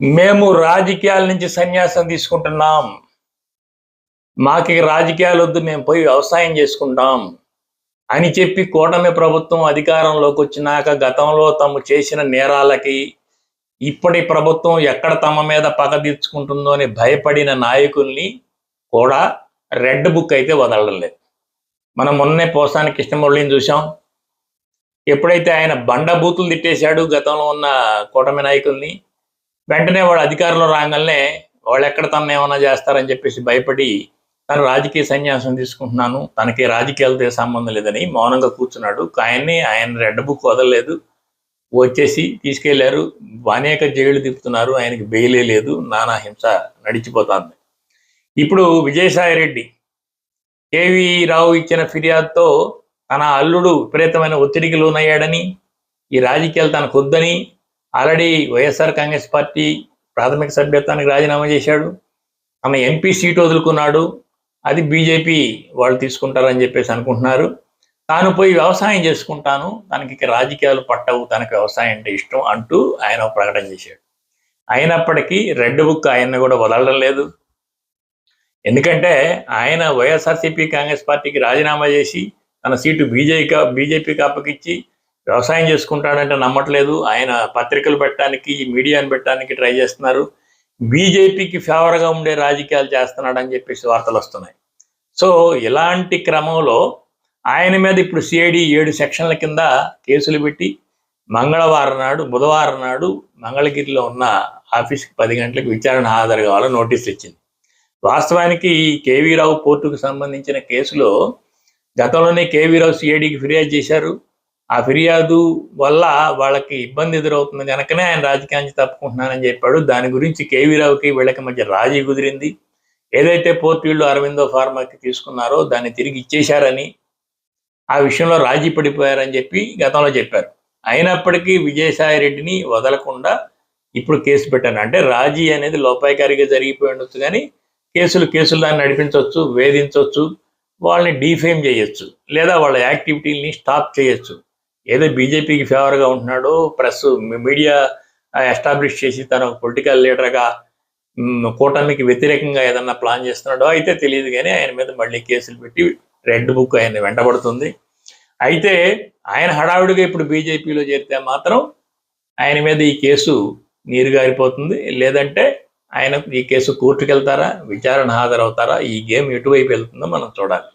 మేము రాజకీయాల నుంచి సన్యాసం తీసుకుంటున్నాం. మాకు రాజకీయాలు వద్దు మేము పోయి వ్యవసాయం చేసుకుంటాం అని చెప్పి కూటమి ప్రభుత్వం అధికారంలోకి వచ్చినాక గతంలో తాము చేసిన నేరాలకి ఇప్పటి ప్రభుత్వం ఎక్కడ తమ మీద పగ తీర్చుకుంటుందో అని భయపడిన నాయకుల్ని కూడా రెడ్ బుక్ అయితే వదలడం లేదు. మనం మొన్నే పోసాని కృష్ణమురళిని చూసాం ఎప్పుడైతే ఆయన బండ బూతులు తిట్టేశాడు గతంలో ఉన్న కూటమి నాయకుల్ని వెంటనే వాడు అధికారంలో రాగానే వాళ్ళు ఎక్కడ తను ఏమైనా చేస్తారని చెప్పేసి భయపడి తను రాజకీయ సన్యాసం తీసుకుంటున్నాను తనకి రాజకీయాలతో సంబంధం లేదని మౌనంగా కూర్చున్నాడు. ఆయన్ని ఆయన రెడ్ బుక్ వదలలేదు. వచ్చేసి తీసుకెళ్ళారు. అనేక జైలు తిప్పుతున్నారు. ఆయనకి బెయిలే లేదు. నానా హింస నడిచిపోతుంది. ఇప్పుడు విజయసాయి రెడ్డి కేవీ రావు ఇచ్చిన ఫిర్యాదుతో తన అల్లుడు విపరీతమైన ఒత్తిడికి లోనయ్యాడని ఈ రాజకీయాలు తనకొద్దని ఆల్రెడీ వైఎస్ఆర్ కాంగ్రెస్ పార్టీ ప్రాథమిక సభ్యత్వానికి రాజీనామా చేశాడు. తన ఎంపీ సీట్ వదులుకున్నాడు. అది బీజేపీ వాళ్ళు తీసుకుంటారని చెప్పేసి అనుకుంటున్నారు. తాను పోయి వ్యవసాయం చేసుకుంటాను. తనకి రాజకీయాలు పట్టవు. తనకు వ్యవసాయం అంటే ఇష్టం అంటూ ఆయన ప్రకటన చేశాడు. అయినప్పటికీ రెడ్ బుక్ ఆయన్ని కూడా వదలడం లేదు. ఎందుకంటే ఆయన వైఎస్ఆర్సీపీ కాంగ్రెస్ పార్టీకి రాజీనామా చేసి తన సీటు బీజేపీ బీజేపీకి అప్పగిచ్చి వ్యవసాయం చేసుకుంటాడంటే నమ్మట్లేదు. ఆయన పత్రికలు పెట్టడానికి మీడియాను పెట్టడానికి ట్రై చేస్తున్నారు. బీజేపీకి ఫేవర్గా ఉండే రాజకీయాలు చేస్తున్నాడని చెప్పేసి వార్తలు వస్తున్నాయి. సో ఇలాంటి క్రమంలో ఆయన మీద ఇప్పుడు సిఐడి ఏడు సెక్షన్ల కింద కేసులు పెట్టి మంగళవారం నాడు బుధవారం నాడు మంగళగిరిలో ఉన్న ఆఫీస్కి పది గంటలకు విచారణ హాజరు కావాలని నోటీసులు ఇచ్చింది. వాస్తవానికి ఈ కేవీ రావు సంబంధించిన కేసులో గతంలోనే కేవీరావు సిఐడికి ఫిర్యాదు చేశారు. ఆ ఫిర్యాదు వల్ల వాళ్ళకి ఇబ్బంది ఎదురవుతుంది కనుకనే ఆయన రాజకీయానికి తప్పుకుంటున్నానని చెప్పాడు. దాని గురించి కేవీ రావుకి వీళ్ళకి మధ్య రాజీ కుదిరింది. ఏదైతే పోర్టీళ్ళు అరవిందో ఫార్మాకి తీసుకున్నారో దాన్ని తిరిగి ఇచ్చేశారని ఆ విషయంలో రాజీ పడిపోయారని చెప్పి గతంలో చెప్పారు. అయినప్పటికీ విజయసాయి రెడ్డిని వదలకుండా ఇప్పుడు కేసు పెట్టాను. అంటే రాజీ అనేది లోపాయకారిగా జరిగిపోయి ఉండొచ్చు కానీ కేసులు కేసులు దాన్ని నడిపించవచ్చు వేధించవచ్చు వాళ్ళని డీఫేమ్ చేయొచ్చు లేదా వాళ్ళ యాక్టివిటీని స్టాప్ చేయొచ్చు. ఏదో బీజేపీకి ఫేవర్గా ఉంటున్నాడో ప్రెస్ మీడియా ఎస్టాబ్లిష్ చేసి తన పొలిటికల్ లీడర్గా కూటమికి వ్యతిరేకంగా ఏదన్నా ప్లాన్ చేస్తున్నాడో అయితే తెలియదు కానీ ఆయన మీద మళ్ళీ కేసులు పెట్టి రెడ్ బుక్ ఆయన వెంటబడుతుంది. అయితే ఆయన హడావుడిగా ఇప్పుడు బీజేపీలో చేరితే మాత్రం ఆయన మీద ఈ కేసు నీరు గారిపోతుంది. లేదంటే ఆయన ఈ కేసు కోర్టుకు వెళ్తారా విచారణ హాజరవుతారా ఈ గేమ్ ఎటువైపు వెళ్తుందో మనం చూడాలి.